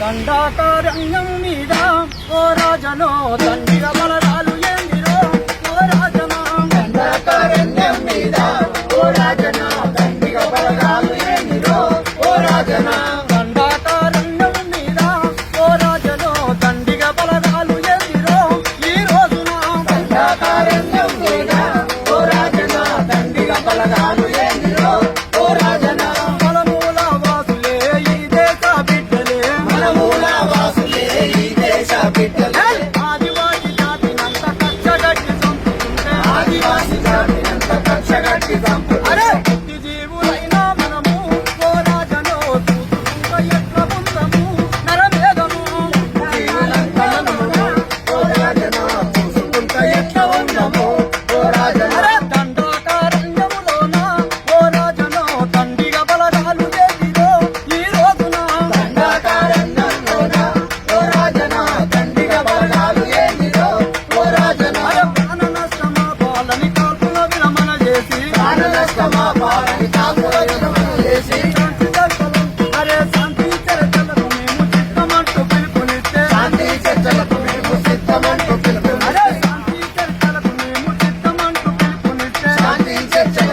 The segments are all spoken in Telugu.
దండాకారణ్యం మీద ఓ రాజనో దండిర Thank you.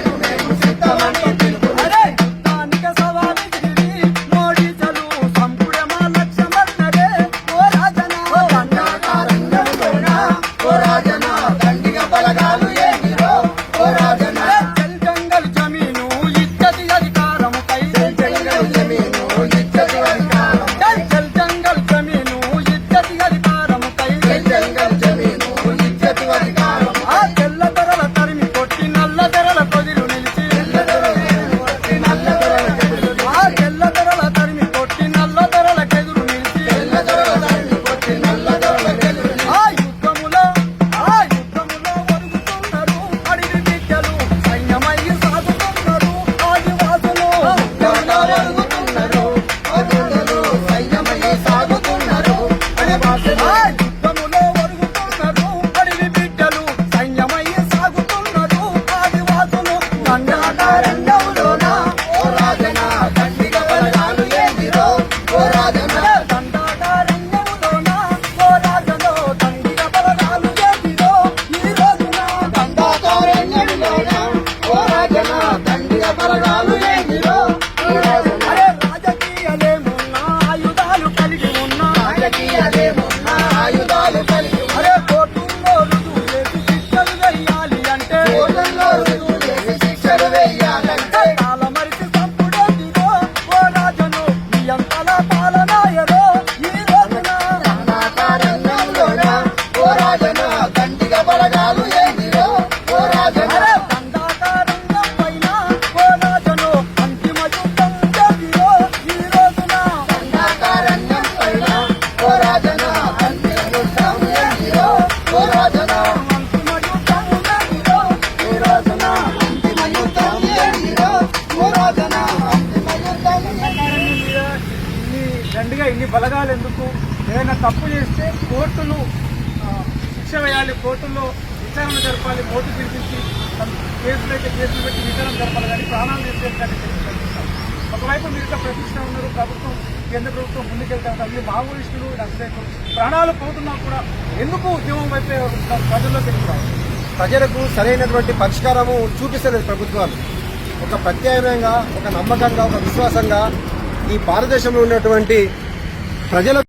పూర్తిగా ఇన్ని బలగాలు ఎందుకు ఏదైనా తప్పు చేస్తే కోర్టులు శిక్ష వేయాలి కోర్టుల్లో విచారణ జరపాలి కోర్టు పిలిపించి కేసులైతే కేసులు పెట్టి విచారణ జరపాలి కానీ ప్రాణాలు నిర్దేశాన్ని ప్రయత్నిస్తాం ఒకవైపు మీరు ప్రతిష్ట ఉన్నారు ప్రభుత్వం కేంద్ర ప్రభుత్వం ముందుకెళ్తారు అన్ని మావోయిస్టులు నక్సలైట్లు ప్రాణాలు పోతున్నా కూడా ఎందుకు ఉద్యమం వైపే ప్రజల్లో వెళ్ళిపోవాలి ప్రజలకు సరైనటువంటి పరిష్కారము చూపిస్తలేదు ప్రభుత్వాలు ఒక ప్రత్యామ్నాయంగా ఒక నమ్మకంగా ఒక విశ్వాసంగా ఈ భారతదేశంలో ఉన్నటువంటి Rayelo.